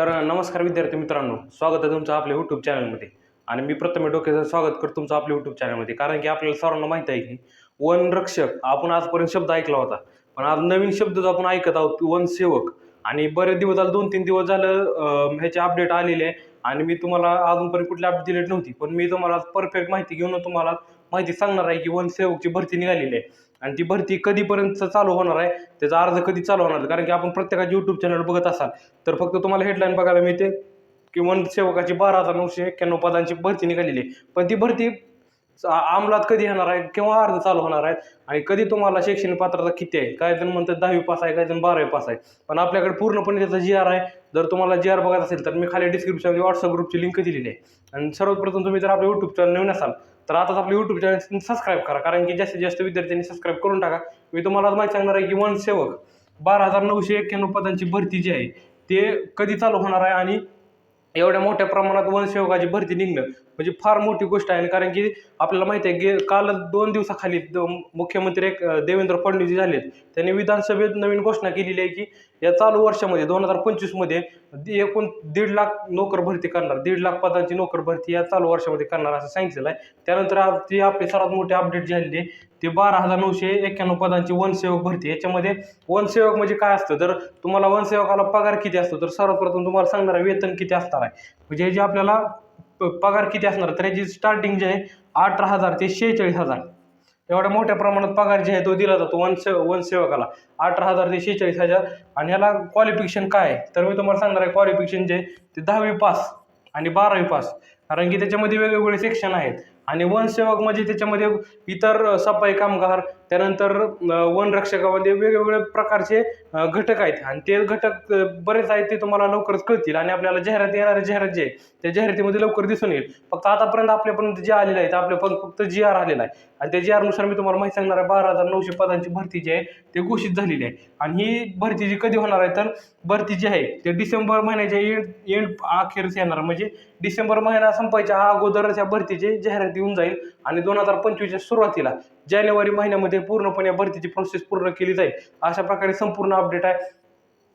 तर नमस्कार विद्यार्थी मित्रांनो. स्वागत आहे तुमचं आपल्या यूट्यूब चॅनलमध्ये आणि मी प्रथम डोक्याचं स्वागत करतो तुमचं आपल्या यूट्यूब चॅनलमध्ये कारण की आपल्याला सर्वांना माहीत आहे की वन रक्षक आपण आजपर्यंत शब्द ऐकला होता. पण आज नवीन शब्द जो आपण ऐकत आहोत वनसेवक वन सेवक. आणि बरेच दिवस झाले दोन तीन दिवस झालं ह्याचे अपडेट आलेले आहे. आणि मी तुम्हाला अजूनपर्यंत कुठली अपडेट दिलेली नव्हती. पण मी तुम्हाला परफेक्ट माहिती घेऊन तुम्हाला माहिती सांगणार आहे की वनसेवकची भरती निघालेली आहे. आणि ती भरती कधीपर्यंत चालू होणार आहे त्याचा अर्ज कधी चालू होणार आहे? कारण की आपण प्रत्येकाचे यूट्यूब चॅनल बघत असाल तर फक्त तुम्हाला हेडलाईन बघायला मिळते की वनसेवकाची बारा हजार नऊशे एक्क्याण्णव पदांची भरती निघालेली आहे. पण ती भरती अंमलात कधी येणार आहे किंवा अर्ज चालू होणार आहे? आणि कधी तुम्हाला शैक्षणिक पात्रता किती आहे? काय जण म्हणतात दहावी पास आहे काय जण बारावी पास आहे. पण आपल्याकडे पूर्णपणे त्याचा जी आर आहे जर तुम्हाला जी आर बघायचं असेल तर मी खाली डिस्क्रिप्शनमध्ये व्हॉट्सअप ग्रुपची लिंक दिलेली आहे. आणि सर्वप्रथम तुम्ही जर आपलं यूट्यूब चॅनल नवीन असाल तर आताच आपलं यूट्यूब चॅनल सबस्क्राईब करा. कारण की जास्तीत जास्त विद्यार्थ्यांनी सबस्क्राईब करून टाका. मी तुम्हाला माहिती सांगणार आहे की वन सेवक बारा हजार नऊशे एक्क्याण्णव पदांची भरती जी आहे ते कधी चालू होणार आहे आणि एवढ्या मोठ्या प्रमाणात वनसेवकाची भरती निघणं म्हणजे फार मोठी गोष्ट आहे. कारण की आपल्याला माहिती आहे की काल दोन दिवसाखाली द- मुख्यमंत्री एक देवेंद्र फडणवीस झालेत. त्यांनी विधानसभेत नवीन घोषणा केलेली आहे की या चालू वर्षामध्ये दोन हजार पंचवीसमध्ये एकूण दीड लाख नोकर भरती करणार दीड लाख पदांची नोकर भरती या चालू वर्षामध्ये करणार असं सांगितलेलं आहे. त्यानंतर आज ती आपली सर्वात मोठी अपडेट झालेली आहे ते बारा हजार नऊशे एक्क्याण्णव पदांची वनसेवक भरती. याच्यामध्ये वनसेवक म्हणजे काय असतं? जर तुम्हाला वनसेवकाला पगार किती असतो? तर सर्वप्रथम तुम्हाला सांगणार आहे वेतन किती असणार आहे? म्हणजे जे आपल्याला पगार किती असणार? तर याची स्टार्टिंग जे आहे अठरा हजार ते शेहेचाळीस हजार. एवढ्या मोठ्या प्रमाणात पगार जे आहे तो दिला जातो वनसे वनसेवकाला अठरा हजार ते शेहेचाळीस हजार. आणि याला क्वालिफिकेशन काय आहे? तर मी तुम्हाला सांगणार आहे क्वालिफिकेशन जे ते दहावी पास आणि बारावी पास कारण की त्याच्यामध्ये वेगवेगळे सेक्शन आहेत. आणि वनसेवक म्हणजे त्याच्यामध्ये इतर सफाई कामगार त्यानंतर वनरक्षकामध्ये वेगवेगळे प्रकारचे घटक आहेत. आणि ते घटक बरेच आहेत ते तुम्हाला लवकरच कळतील. आणि आपल्याला जाहिरात येणारे जाहिरात जे आहे त्या जाहिरातीमध्ये लवकर दिसून येईल. फक्त आतापर्यंत आपल्यापर्यंत जे आलेलं आहे ते आपल्या पण फक्त जी आर आलेला आहे आणि त्या जी आरनुसार मी तुम्हाला माहिती सांगणार आहे बारा हजार नऊशे पदांची भरती जी आहे ते घोषित झालेली आहे. आणि ही भरती जी कधी होणार आहे तर भरती जी आहे ते डिसेंबर महिन्याच्या एंड एंड अखेरच येणार म्हणजे डिसेंबर महिना संपायच्या अगोदरच या भरतीची जाहिरात येऊन जाईल आणि दोन हजार पंचवीसच्या सुरुवातीला जानेवारी महिन्यामध्ये पूर्णपणे या भरतीची प्रोसेस पूर्ण केली जाईल. अशा प्रकारे संपूर्ण अपडेट आहे.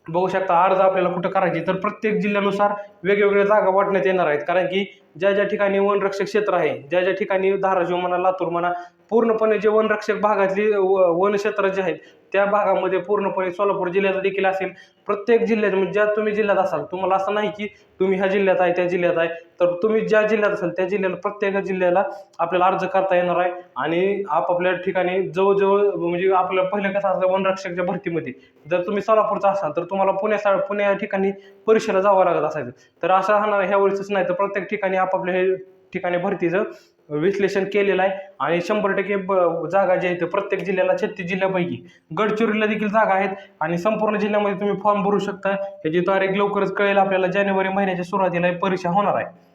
बघू शकता अर्ज आपल्याला कुठं करायची तर प्रत्येक जिल्ह्यानुसार वेगवेगळ्या जागा वाटण्यात येणार आहेत. कारण की ज्या ज्या ठिकाणी वनरक्षक क्षेत्र आहे ज्या ज्या ठिकाणी धाराशिव म्हणा लातूर म्हणा पूर्णपणे जे वनरक्षक भागातली व- वनक्षेत्र जे आहेत त्या भागामध्ये पूर्णपणे सोलापूर जिल्ह्याचा देखील असेल. प्रत्येक जिल्ह्यात म्हणजे ज्या तुम्ही जिल्ह्यात असाल तुम्हाला असं नाही की तुम्ही ह्या जिल्ह्यात आहे त्या जिल्ह्यात आहे. तर तुम्ही ज्या जिल्ह्यात असाल त्या जिल्ह्याला प्रत्येक जिल्ह्याला आपल्याला अर्ज करता येणार आहे. आणि आपापल्या ठिकाणी जवळजवळ म्हणजे आपल्याला पहिलं कसं असतं वनरक्षकच्या भरतीमध्ये. जर तुम्ही सोलापूरचा असाल तर तुम्हाला पुण्या पुण्या ठिकाणी परीक्षेला जावं लागत असायचं. तर असं राहणार ह्या वेळेसच नाही तर प्रत्येक ठिकाणी आपापल्या हे ठिकाणी भरतीचं विश्लेषण केलेलं आहे. आणि शंभर टक्के ब- जागा जी आहेत ते प्रत्येक जिल्ह्याला छत्तीस जिल्ह्यापैकी गडचिरोलीला देखील जागा आहेत. आणि संपूर्ण जिल्ह्यामध्ये तुम्ही फॉर्म भरू शकता. त्याची तारीख लवकरच कळेल. आपल्याला जानेवारी महिन्याच्या सुरुवातीला परीक्षा होणार आहे.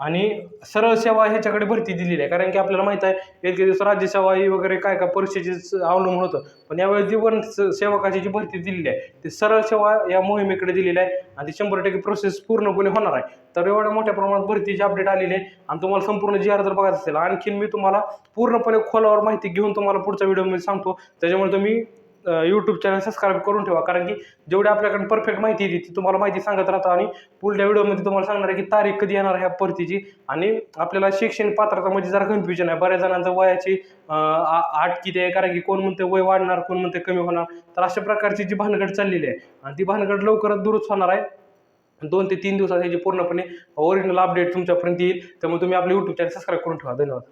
आणि सरळ सेवा ह्याच्याकडे भरती दिलेली आहे. कारण की आपल्याला माहीत आहे एक दिवस राज्यसेवा ही वगैरे काय काय परीक्षेची अवलंबून होतं. पण यावेळेस जी वन स- सेवकाची जी भरती दिलेली आहे ती सरळ सेवा या मोहिमेकडे दिलेली आहे आणि ती शंभर टक्के प्रोसेस पूर्णपणे होणार आहे. तर एवढ्या मोठ्या प्रमाणात भरतीची अपडेट आलेली आहे आणि तुम्हाला संपूर्ण जी आर जर बघायचं असेल आणखीन मी तुम्हाला पूर्णपणे खोलावर माहिती घेऊन तुम्हाला पुढच्या व्हिडिओमध्ये सांगतो. त्याच्यामुळे तुम्ही यूट्यूब चॅनल सबस्क्राईब करून ठेवा. कारण की जेवढी आपल्याकडे परफेक्ट माहिती येते ती तुम्हाला माहिती सांगत राहतो. आणि पुढल्या व्हिडिओमध्ये तुम्हाला सांगणार आहे की तारीख कधी येणार आहे ह्या परतीची आणि आपल्याला शैक्षणिक पात्रता म्हणजे जरा कन्फ्युजन आहे. बऱ्याच जणांचं वयाची आ- आठ किती आहे? कारण की कोण म्हणते वय वाढणार कोण म्हणते कमी होणार? तर अशा प्रकारची जी भानगड चाललेली आहे. आणि ती भानगड लवकरच दुरुस्त होणार आहे. दोन ते तीन दिवसात ह्याची पूर्णपणे ओरिजिनल अपडेट तुमच्यापर्यंत येईल. त्यामुळे तुम्ही आपलं यूट्यूब चॅनल सबस्क्राईब करून ठेवा. धन्यवाद.